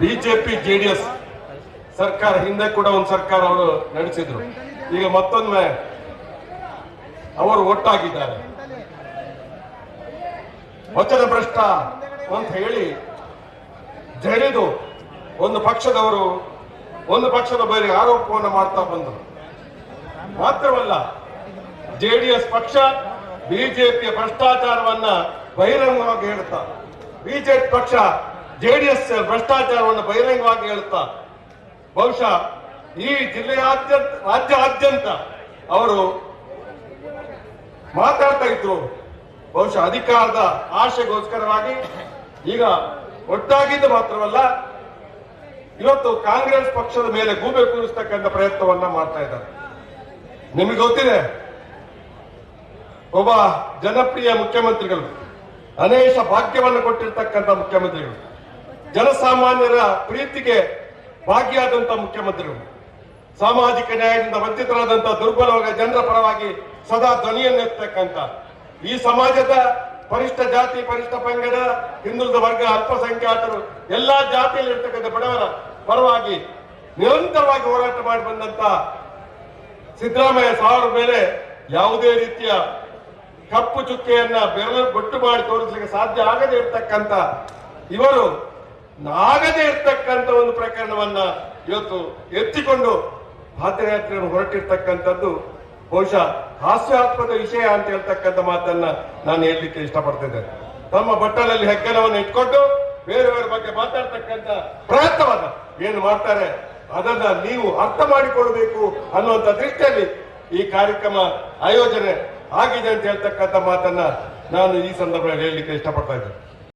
BJP, JDS ಸರ್ಕಾರ, ಹಿಂದೆ ಕೂಡ ಒಂದು ಸರ್ಕಾರ ಅವರು ನಡೆಸಿದ್ರು. ಈಗ ಮತ್ತೊಮ್ಮೆ ಅವರು ಒಟ್ಟಾಗಿದ್ದಾರೆ. ವಚನ ಭ್ರಷ್ಟ ಅಂತ ಹೇಳಿ ಜರಿದು ಒಂದು ಪಕ್ಷದವರು ಒಂದು ಪಕ್ಷದ ಬೇರೆ ಆರೋಪವನ್ನು ಮಾಡ್ತಾ ಬಂದರು. ಮಾತ್ರವಲ್ಲ, ಜೆಡಿಎಸ್ ಪಕ್ಷ ಬಿಜೆಪಿಯ ಭ್ರಷ್ಟಾಚಾರವನ್ನ ಬಹಿರಂಗವಾಗಿ ಹೇಳ್ತಾ ಬಿಜೆಪಿ ಪಕ್ಷ ಜೆಡಿಎಸ್ ಭ್ರಷ್ಟಾಚಾರವನ್ನು ಬಹಿರಂಗವಾಗಿ ಹೇಳುತ್ತಾ, ಬಹುಶಃ ಈ ಜಿಲ್ಲೆಯಾದ್ಯಂತ ರಾಜ್ಯಾದ್ಯಂತ ಅವರು ಮಾತಾಡ್ತಾ ಇದ್ರು. ಬಹುಶಃ ಅಧಿಕಾರದ ಆಶೆಗೋಸ್ಕರವಾಗಿ. ಈಗ ಒಟ್ಟಾಗಿದ್ದು ಮಾತ್ರವಲ್ಲ, ಇವತ್ತು ಕಾಂಗ್ರೆಸ್ ಪಕ್ಷದ ಮೇಲೆ ಗೂಬೆ ಕೂರಿಸ್ತಕ್ಕಂಥ ಪ್ರಯತ್ನವನ್ನ ಮಾಡ್ತಾ ಇದ್ದಾರೆ. ನಿಮಗೆ ಗೊತ್ತಿದೆ, ಒಬ್ಬ ಜನಪ್ರಿಯ ಮುಖ್ಯಮಂತ್ರಿಗಳು, ಅನೇಕ ಭಾಗ್ಯವನ್ನು ಕೊಟ್ಟಿರ್ತಕ್ಕಂಥ ಮುಖ್ಯಮಂತ್ರಿಗಳು. ಜನಸಾಮಾನ್ಯರ ಪ್ರೀತಿಗೆ ಭಾಗಿಯಾದಂತ ಮುಖ್ಯಮಂತ್ರಿಗಳು, ಸಾಮಾಜಿಕ ನ್ಯಾಯದಿಂದ ವಂಚಿತರಾದಂತ ದುರ್ಬಲ ವರ್ಗ ಜನರ ಪರವಾಗಿ ಸದಾ ಧ್ವನಿಯನ್ನೆತ್ತಕ್ಕಂತ ಈ ಸಮಾಜದ ಪರಿಷ್ಠ ಜಾತಿ, ಪರಿಷ್ಠ ಪಂಗಡ, ಹಿಂದುಳಿದ ವರ್ಗ, ಅಲ್ಪಸಂಖ್ಯಾತರು, ಎಲ್ಲಾ ಜಾತಿಯಲ್ಲಿ ಇರ್ತಕ್ಕಂಥ ಬಡವರ ಪರವಾಗಿ ನಿರಂತರವಾಗಿ ಹೋರಾಟ ಮಾಡಿ ಬಂದಂತ ಸಿದ್ದರಾಮಯ್ಯ ಸಾವಿರ ಮೇಲೆ ಯಾವುದೇ ರೀತಿಯ ಕಪ್ಪು ಚುಕ್ಕೆಯನ್ನ ಬೆರಳು ಬೊಟ್ಟು ಮಾಡಿ ತೋರಿಸಲಿಕ್ಕೆ ಸಾಧ್ಯ ಆಗದೆ ಇರತಕ್ಕಂಥ ಇವರು ಆಗದೆ ಇರ್ತಕ್ಕಂಥ ಒಂದು ಪ್ರಕರಣವನ್ನ ಇವತ್ತು ಎತ್ತಿಕೊಂಡು ಪಾದಯಾತ್ರೆಯನ್ನು ಹೊರಟಿರ್ತಕ್ಕಂಥದ್ದು ಬಹುಶಃ ಹಾಸ್ಯಾತ್ಮದ ವಿಷಯ ಅಂತ ಹೇಳ್ತಕ್ಕಂಥ ಮಾತನ್ನ ನಾನು ಹೇಳಲಿಕ್ಕೆ ಇಷ್ಟಪಡ್ತಿದ್ದೇನೆ. ತಮ್ಮ ಬಟ್ಟಲಲ್ಲಿ ಹೆಗ್ಗಲವನ್ನು ಇಟ್ಕೊಂಡು ಬೇರೆ ಬೇರೆ ಬಗ್ಗೆ ಮಾತಾಡ್ತಕ್ಕಂಥ ಪ್ರಯತ್ನವನ್ನ ಏನು ಮಾಡ್ತಾರೆ, ಅದನ್ನ ನೀವು ಅರ್ಥ ಮಾಡಿಕೊಳ್ಬೇಕು ಅನ್ನುವಂಥ ದೃಷ್ಟಿಯಲ್ಲಿ ಈ ಕಾರ್ಯಕ್ರಮ ಆಯೋಜನೆ ಆಗಿದೆ ಅಂತ ಹೇಳ್ತಕ್ಕಂಥ ಮಾತನ್ನ ನಾನು ಈ ಸಂದರ್ಭದಲ್ಲಿ ಹೇಳಲಿಕ್ಕೆ ಇಷ್ಟಪಡ್ತಾ ಇದ್ದೇನೆ.